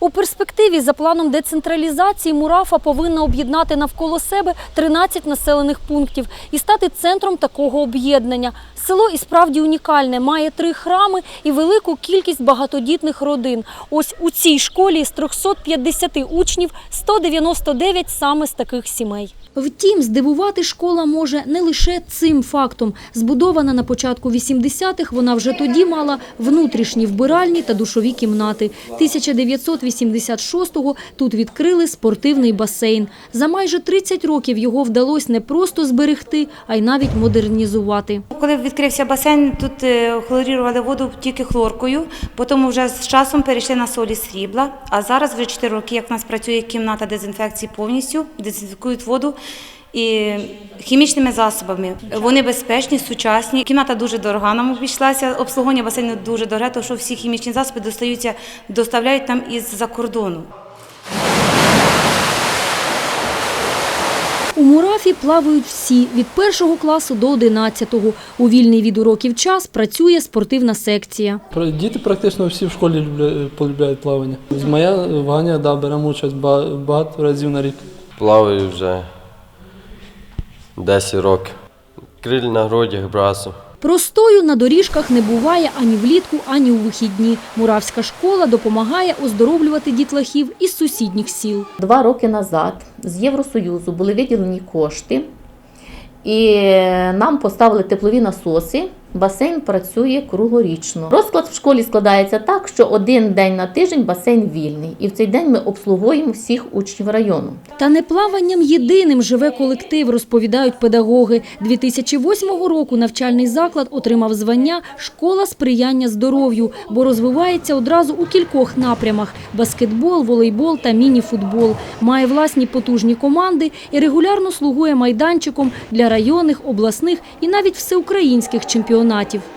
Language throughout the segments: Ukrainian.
У перспективі за планом децентралізації Мурафа повинна об'єднати навколо себе 13 населених пунктів і стати центром такого об'єднання. Село і справді унікальне, має три храми і велику кількість багатодітних родин. Ось у цій школі з 350 учнів 199 саме з таких сімей. Втім, здивувати школа може не лише цим фактом. Збудована на початку 80-х, вона вже тоді мала внутрішні вбиральні та душові кімнати. 1986-го тут відкрили спортивний басейн. За майже 30 років його вдалося не просто зберегти, а й навіть модернізувати. Коли відкрився басейн, тут е, хлорірували воду тільки хлоркою, потім вже з часом перейшли на солі срібла. А зараз вже 4 роки, як в нас працює кімната дезінфекції повністю, дезінфікують воду. І хімічними засобами вони безпечні, сучасні. Кімната дуже дорога нам обійшлася. Обслуговування басейну дуже дороге, тому що всі хімічні засоби достаються, доставляють нам із-за кордону. У Мурафі плавають всі від першого класу до 11-го. У вільний від уроків час працює спортивна секція. Про- Діти практично всі в школі полюбляють плавання. Моя Ваня, да, беремо участь ба- багато разів на рік. Плаваю вже 10 років. Криль на грудях брасу. Простою на доріжках не буває ані влітку, ані у вихідні. Муравська школа допомагає оздоровлювати дітлахів із сусідніх сіл. Два роки назад з Євросоюзу були виділені кошти, і нам поставили теплові насоси. Басейн працює круглорічно. Розклад в школі складається так, що один день на тиждень басейн вільний, і в цей день ми обслуговуємо всіх учнів району. Та не плаванням єдиним живе колектив, розповідають педагоги. 2008 року навчальний заклад отримав звання «Школа сприяння здоров'ю», бо розвивається одразу у кількох напрямах – баскетбол, волейбол та міні-футбол. Має власні потужні команди і регулярно слугує майданчиком для районних, обласних і навіть всеукраїнських чемпіонатів.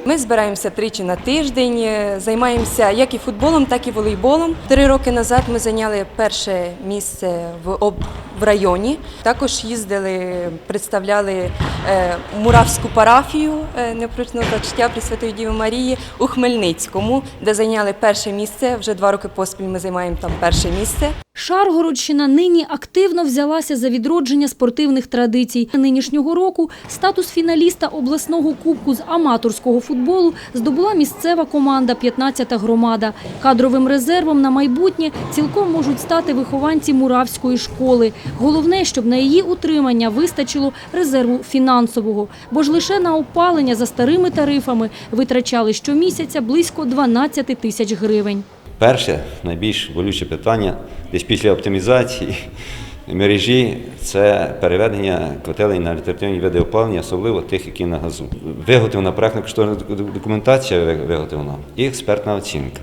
Ми збираємося тричі на тиждень, е, займаємося як і футболом, так і волейболом. Три роки назад ми зайняли перше місце в, об... в районі. Також їздили, представляли е, Муравську парафію е, непорочного зачуття Пресвятої Діви Марії у Хмельницькому, де зайняли перше місце. Вже два роки поспіль ми займаємо там перше місце. Шаргородщина нині активно взялася за відродження спортивних традицій. Нинішнього року статус фіналіста обласного кубку з аматорського футболу здобула місцева команда «15-та громада. Кадровим резервом на майбутнє цілком можуть стати вихованці Муравської школи. Головне, щоб на її утримання вистачило резерву фінансового. Бо ж лише на опалення за старими тарифами витрачали щомісяця близько 12 тисяч гривень. Перше, найбільш болюче питання десь після оптимізації мережі це переведення котелень на альтернативні види опалення, особливо тих, які на газу. Виготовлена проектна кошторисна документація виготовлена і експертна оцінка.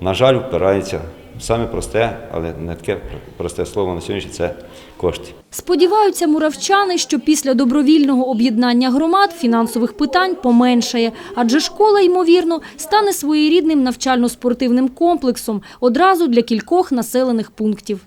На жаль, впирається саме просте, але не таке просте слово на сьогодні це кошти. Сподіваються муравчани, що після добровільного об'єднання громад фінансових питань поменшає, адже школа, ймовірно, стане своєрідним навчально-спортивним комплексом одразу для кількох населених пунктів.